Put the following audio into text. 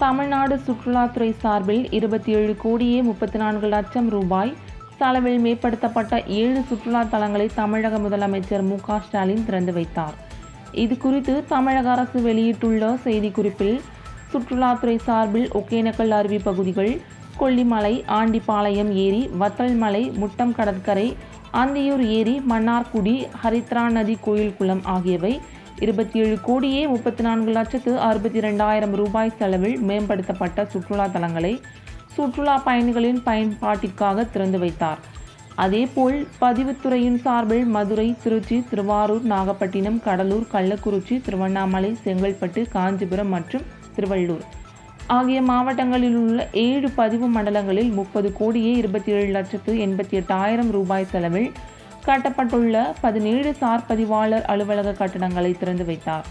தமிழ்நாடு சுற்றுலாத்துறை சார்பில் இருபத்தி ஏழு கோடியே முப்பத்தி நான்கு லட்சம் ரூபாய் செலவில் மேம்படுத்தப்பட்ட ஏழு சுற்றுலா தலங்களை தமிழக முதலமைச்சர் மு க ஸ்டாலின் திறந்து வைத்தார். இது குறித்து தமிழக அரசு வெளியிட்டுள்ள செய்திக்குறிப்பில் சுற்றுலாத்துறை சார்பில் ஒகேனக்கல் அருவி பகுதிகள் கொல்லிமலை ஆண்டிப்பாளையம் ஏரி வத்தல்மலை முட்டம் கடற்கரை அந்தியூர் ஏரி மன்னார்குடி ஹரித்ரா நதி கோயில் குளம் ஆகியவை இருபத்தி ஏழு கோடியே முப்பத்தி நான்கு லட்சத்து அறுபத்தி ரெண்டாயிரம் ரூபாய் செலவில் மேம்படுத்தப்பட்ட சுற்றுலா தலங்களை சுற்றுலா பயணிகளின் பயன்பாட்டிற்காக திறந்து வைத்தார். அதேபோல் பதிவுத்துறையின் சார்பில் மதுரை திருச்சி திருவாரூர் நாகப்பட்டினம் கடலூர் கள்ளக்குறிச்சி திருவண்ணாமலை செங்கல்பட்டு காஞ்சிபுரம் மற்றும் திருவள்ளூர். ஆகிய மாவட்டங்களில் உள்ள ஏழு பதிவு மண்டலங்களில் முப்பது கோடியே இருபத்தி ஏழு லட்சத்து எண்பத்தி எட்டாயிரம் ரூபாய் செலவில் கட்டப்பட்டுள்ள பதினேழு சார் பதிவாளர் அலுவலக கட்டடங்களை திறந்து வைத்தார்.